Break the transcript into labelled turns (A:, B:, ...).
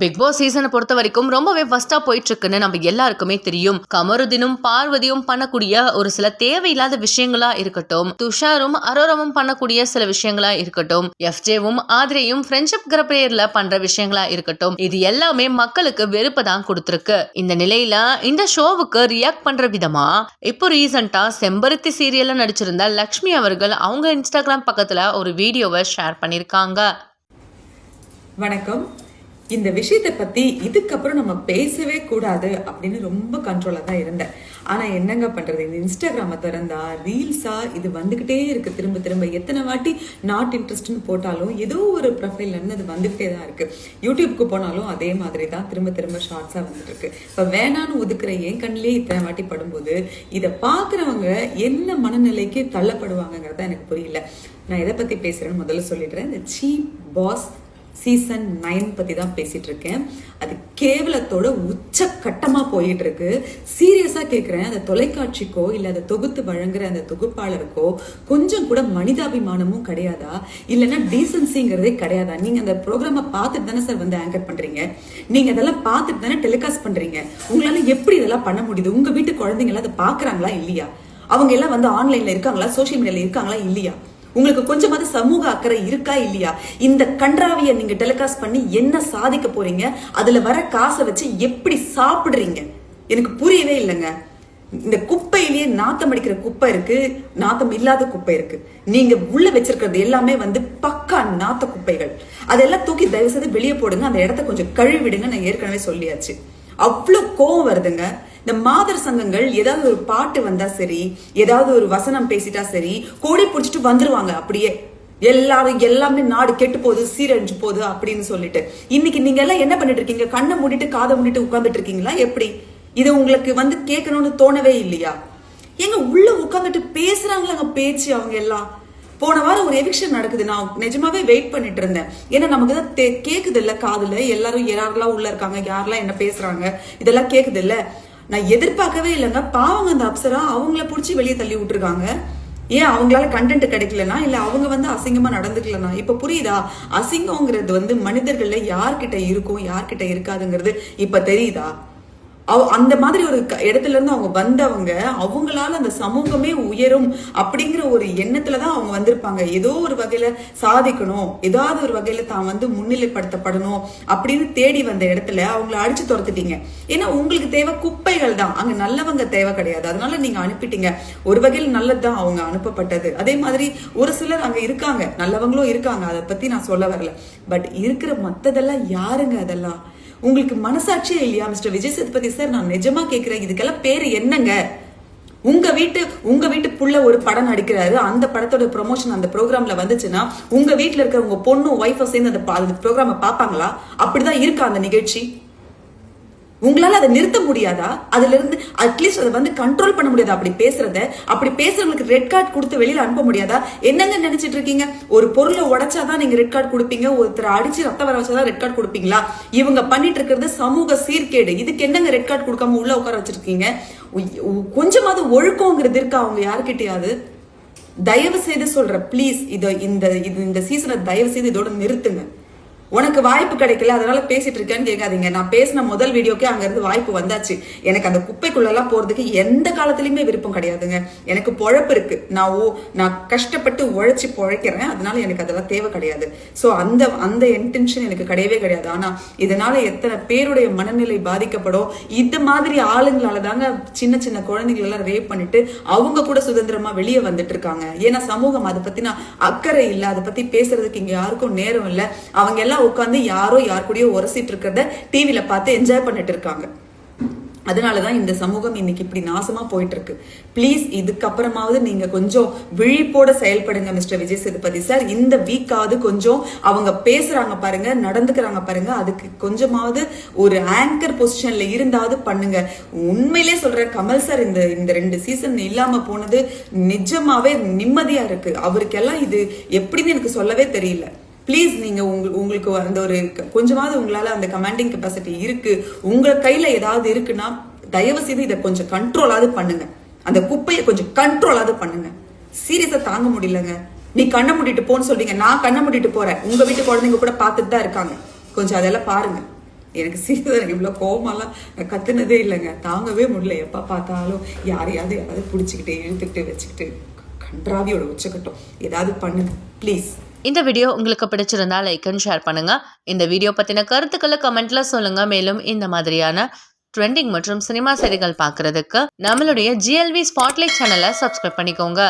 A: Big pass சீசனை பொறுத்த வரைக்கும் ரொம்பவே ஃபர்ஸ்டா போயிட்டு இருக்குன்னு நம்ம எல்லாருக்குமே தெரியும். கமருதினும் பார்வதியும் பண்ணக்கூடிய ஒரு சில தேவையில்லாத விஷயங்களா இருக்கட்டும் துஷாரும் அரோரமும் பண்ணக்கூடிய சில விஷயங்களா இருக்கட்டும் எஃப்ஜேவும் ஆதிரையும் ஃப்ரெண்ட்ஷிப் கிரப்பேர்ல பண்ற விஷயங்களா இருக்கட்டும் இது எல்லாமே மக்களுக்கு வெறுப்பை தான் கொடுத்துருக்கு. இந்த நிலையில இந்த ஷோவுக்கு ரியாக்ட் பண்ற விதமா இப்போ ரீசெண்டா செம்பருத்தி சீரியல்ல நடிச்சிருந்த லக்ஷ்மி அவர்கள் அவங்க இன்ஸ்டாகிராம் பக்கத்துல ஒரு வீடியோவை ஷேர் பண்ணிருக்காங்க.
B: வணக்கம். இந்த விஷயத்தை பத்தி இதுக்கப்புறம் நம்ம பேசவே கூடாது அப்படின்னு ரொம்ப கண்ட்ரோலா தான் இருந்தேன். ஆனா என்னங்க பண்றது? இந்த இன்ஸ்டாகிராம திறந்தா ரீல்ஸா இது வந்துகிட்டே இருக்கு. திரும்ப திரும்ப எத்தனை வாட்டி நாட் இன்ட்ரெஸ்ட்னு போட்டாலும் ஏதோ ஒரு ப்ரொஃபைல்ல இருந்து அது வந்துகிட்டே தான் இருக்கு. யூடியூப்க்கு போனாலும் அதே மாதிரி தான் திரும்ப திரும்ப ஷார்ட்ஸா வந்துட்டு இருக்கு. இப்ப வேணான்னு ஒதுக்குற என் கண்ணிலே இத்தனை வாட்டி படும்போது இதை பாக்குறவங்க என்ன மனநிலைக்கு தள்ளப்படுவாங்கிறத எனக்கு புரியல. நான் எதை பத்தி பேசுறேன்னு முதல்ல சொல்லிடுறேன். இந்த சீப் பாஸ் சீசன் நைன் பத்தி தான் பேசிட்டு இருக்கேன். அது கேவலத்தோட உச்சக்கட்டமா போயிட்டு இருக்கு சீரியஸா கேக்குறேன். அந்த தொலைக்காட்சிக்கோ இல்ல அதை தொகுத்து வழங்குற அந்த தொகுப்பாளருக்கோ கொஞ்சம் கூட மனிதாபிமானமும் கிடையாதா? இல்லைன்னா டீசன்சிங்கிறதே கிடையாதா? நீங்க அந்த ப்ரோக்ராம பார்த்துட்டு தானே சார் வந்து ஆங்கர் பண்றீங்க. நீங்க அதெல்லாம் பார்த்துட்டு தானே டெலிகாஸ்ட் பண்றீங்க. உங்களால எப்படி இதெல்லாம் பண்ண முடியுது? உங்க வீட்டு குழந்தைங்க எல்லாம் அதை பாக்குறாங்களா இல்லையா? அவங்க எல்லாம் வந்து ஆன்லைன்ல இருக்காங்களா? சோஷியல் மீடியால இருக்காங்களா இல்லையா? உங்களுக்கு கொஞ்சமாவது சமூக அக்கறை இருக்கா இல்லையா? இந்த கன்றாவிய நீங்க டெலிகாஸ்ட் பண்ணி என்ன சாதிக்க போறீங்க? அதுல வர காசை வச்சு எப்படி சாப்பிடுறீங்க? எனக்கு புரியவே இல்லைங்க. இந்த குப்பையிலேயே நாத்தம் அடிக்கிற குப்பை இருக்கு நாத்தம் இல்லாத குப்பை இருக்கு. நீங்க உள்ள வச்சிருக்கிறது எல்லாமே வந்து பக்கா நாத்த குப்பைகள். அதெல்லாம் தூக்கி தயவு செய்து வெளியே போடுங்க அந்த இடத்த கொஞ்சம் கழுவிடுங்க நான் ஏற்கனவே சொல்லியாச்சு. அவ்வளோ கோவம் வருதுங்க. இந்த மாதர் சங்கங்கள் ஏதாவது ஒரு பாட்டு வந்தா சரி ஏதாவது ஒரு வசனம் பேசிட்டா சரி கோடி பிடிச்சிட்டு வந்துருவாங்க அப்படியே. எல்லாரும் எல்லாமே நாடு கெட்டு போகுது சீரழிஞ்சு போகுது அப்படின்னு சொல்லிட்டு. இன்னைக்கு நீங்க எல்லாம் என்ன பண்ணிட்டு இருக்கீங்க? கண்ணை மூடிட்டு காதை மூடிட்டு உட்காந்துட்டு இருக்கீங்களா? எப்படி? இது உங்களுக்கு வந்து கேட்கணும்னு தோணவே இல்லையா? ஏங்க உள்ள உட்காந்துட்டு பேசுறாங்களாங்க பேச்சு அவங்க எல்லாம். போன வாரம் ஒரு எவிக்ஷன் நடக்குது. நான் நிஜமாவே வெயிட் பண்ணிட்டு இருந்தேன். ஏன்னா நமக்கு தான் கேக்குது இல்ல காதுல. எல்லாரும் யாரெல்லாம் உள்ள இருக்காங்க? யாரெல்லாம் என்ன பேசுறாங்க? இதெல்லாம் கேக்குது இல்ல. நான் எதிர்பார்க்கவே இல்லைங்க. பாவங்க அந்த அப்சரா அவங்கள பிடிச்சி வெளியே தள்ளி விட்டுருக்காங்க. ஏன் அவங்களால கண்டென்ட் கிடைக்கலனா? இல்ல அவங்க வந்து அசிங்கமா நடந்துக்கலனா? இப்ப புரியுதா? அசிங்கங்கிறது வந்து மனிதர்கள்ல யார்கிட்ட இருக்கும் யார்கிட்ட இருக்காதுங்கிறது இப்ப தெரியுதா? அவ- அந்த மாதிரி ஒரு க- இடத்துல இருந்து அவங்க வந்தவங்க அவங்களால அந்த சமூகமே உயரும் அப்படிங்கிற ஒரு எண்ணத்துல தான் அவங்க வந்திருப்பாங்க. ஏதோ ஒரு வகையில சாதிக்கணும் ஏதாவது ஒரு வகையில தான் வந்து முன்னிலைப்படுத்தப்படணும் அப்படின்னு தேடி வந்த இடத்துல அவங்கள அடிச்சு துரத்துட்டீங்க. ஏன்னா உங்களுக்கு தேவை குப்பைகள் தான். அங்க நல்லவங்க தேவை கிடையாது. அதனால நீங்க அனுப்பிட்டீங்க. ஒரு வகையில் நல்லதுதான் அவங்க அனுப்பப்பட்டது. அதே மாதிரி ஒரு சிலர் அங்க இருக்காங்க. நல்லவங்களும் இருக்காங்க. அதை பத்தி நான் சொல்ல வரல. பட் இருக்கிற மத்ததெல்லாம் யாருங்க அதெல்லாம்? உங்களுக்கு மனசாட்சியே இல்லையா மிஸ்டர் விஜய் சேதுபதி சார்? நான் நிஜமா கேட்கிறேன் இதுக்கெல்லாம் பேர் என்னங்க? உங்க வீட்டு உங்க வீட்டு புள்ள ஒரு படம் நடிக்கிறாரு அந்த படத்தோட ப்ரொமோஷன் அந்த ப்ரோக்ராம்ல வந்துச்சுன்னா உங்க வீட்டில் இருக்கிற உங்க பொண்ணு ஒய்ஃபை சேர்ந்து அந்த ப்ரோக்ராமை அந்த அப்படிதான் இருக்கா அந்த நிகழ்ச்சி? உங்களால அதை நிறுத்த முடியாதா? அதுல இருந்து அட்லீஸ்ட் அதை வந்து கண்ட்ரோல் பண்ண முடியாதா? அப்படி பேசுறத அப்படி பேசுறவங்களுக்கு ரெட் கார்டு கொடுத்து வெளியில அனுப்ப முடியாதா? என்னங்க நினைச்சிட்டு இருக்கீங்க? ஒரு பொருளை உடைச்சாதான் நீங்க ரெட் கார்டு கொடுப்பீங்க ஒருத்தர் அடிச்சு ரத்த வர வச்சாதான் ரெட் கார்டு கொடுப்பீங்களா? இவங்க பண்ணிட்டு இருக்கிறது சமூக சீர்கேடு. இதுக்கு என்னங்க ரெட் கார்டு கொடுக்காம உள்ள உட்கார வச்சிருக்கீங்க? உ- கொஞ்சமாவது ஒழுக்கங்கிறது இருக்கா அவங்க யாருக்கிட்டையாவது தயவு செய்து சொல்ற ப்ளீஸ் இதை இந்த இது இந்த சீசனை தயவு செய்து இதோட நிறுத்துங்க. உனக்கு வாய்ப்பு கிடைக்கல அதனால பேசிட்டு இருக்கேன்னு கேட்காதீங்க. நான் பேசின முதல் வீடியோக்கே அங்கேருந்து வாய்ப்பு வந்தாச்சு. எனக்கு அந்த குப்பைக்குள்ளெல்லாம் போகிறதுக்கு போறதுக்கு எந்த காலத்துலயுமே விருப்பம் கிடையாதுங்க. எனக்கு பொழப்பு இருக்கு. நான் ஓ நான் கஷ்டப்பட்டு உழைச்சி பொழைக்கிறேன். அதனால எனக்கு அதெல்லாம் தேவை கிடையாது. சோ அந்த அந்த இன்டென்ஷன் எனக்கு கிடையவே கிடையாது. ஆனா இதனால எத்தனை பேருடைய மனநிலை பாதிக்கப்படும். இந்த மாதிரி ஆளுங்களால தாங்க சின்ன சின்ன குழந்தைங்களெல்லாம் எல்லாம் ரேப் பண்ணிட்டு அவங்க கூட சுதந்திரமா வெளியே வந்துட்டு இருக்காங்க ஏன்னா சமூகம் அதை பத்தின அக்கறை இல்லை. அதை பத்தி பேசுறதுக்கு இங்க யாருக்கும் நேரம் இல்லை. அவங்க எல்லாம் உட்காந்து யாரோ யார் கூடயோ உரசிட்டு இருக்கிறத டிவியில பார்த்து என்ஜாய் பண்ணிட்டு இருக்காங்க. அதனாலதான் இந்த சமூகம் இன்னைக்கு இப்படி நாசமா போயிட்டு இருக்கு ப்ளீஸ் இதுக்கப்புறமாவது நீங்க கொஞ்சம் விழிப்போட செயல்படுங்க மிஸ்டர் விஜய் சேதுபதி சார் இந்த வீக்காவது கொஞ்சம் அவங்க பேசுறாங்க பாருங்க நடந்துக்கிறாங்க பாருங்க அதுக்கு கொஞ்சமாவது ஒரு ஆங்கர் பொசிஷன்ல இருந்தாவது பண்ணுங்க. உண்மையிலே சொல்ற கமல் சார் இந்த இந்த ரெண்டு சீசன் இல்லாம போனது நிஜமாவே நிம்மதியா இருக்கு. அவருக்கெல்லாம் இது எப்படின்னு எனக்கு சொல்லவே தெரியல. ப்ளீஸ் நீங்கள் உங்க உங்களுக்கு அந்த ஒரு கொஞ்சமாவது உங்களால் அந்த கமாண்டிங் கெப்பாசிட்டி இருக்குது உங்கள் கையில் ஏதாவது இருக்குன்னா தயவு செய்து இதை கொஞ்சம் கண்ட்ரோலாவது பண்ணுங்க. அந்த குப்பையை கொஞ்சம் கண்ட்ரோலாவது பண்ணுங்க. சீரியஸாக தாங்க முடியலங்க. நீ கண்ணை மூடிட்டு போன்னு சொல்றீங்க. நான் கண்ணை மூடிட்டு போறேன். உங்க வீட்டு குழந்தைங்க கூட பார்த்துட்டு தான் இருக்காங்க. கொஞ்சம் அதெல்லாம் பாருங்க. எனக்கு சீதர் இவ்வளோ கோபமெல்லாம் கத்துனதே இல்லைங்க. தாங்கவே முடியல. எப்போ பார்த்தாலும் யாரையாவது யாராவது பிடிச்சிக்கிட்டு இழுத்துக்கிட்டு வச்சுக்கிட்டு கன்றாவியோட உச்சக்கட்டும். ஏதாவது பண்ணுங்க. ப்ளீஸ்
A: இந்த வீடியோ உங்களுக்கு பிடிச்சிருந்தா லைக் அண்ட் ஷேர் பண்ணுங்க. இந்த வீடியோ பத்தின கருத்துக்களை கமெண்ட்ல சொல்லுங்க. மேலும் இந்த மாதிரியான ட்ரெண்டிங் மற்றும் சினிமா செய்திகள் பார்க்குறதுக்கு நம்மளுடைய ஜிஎல்வி ஸ்பாட்லைட் சேனலை சப்ஸ்கிரைப் பண்ணிக்கோங்க.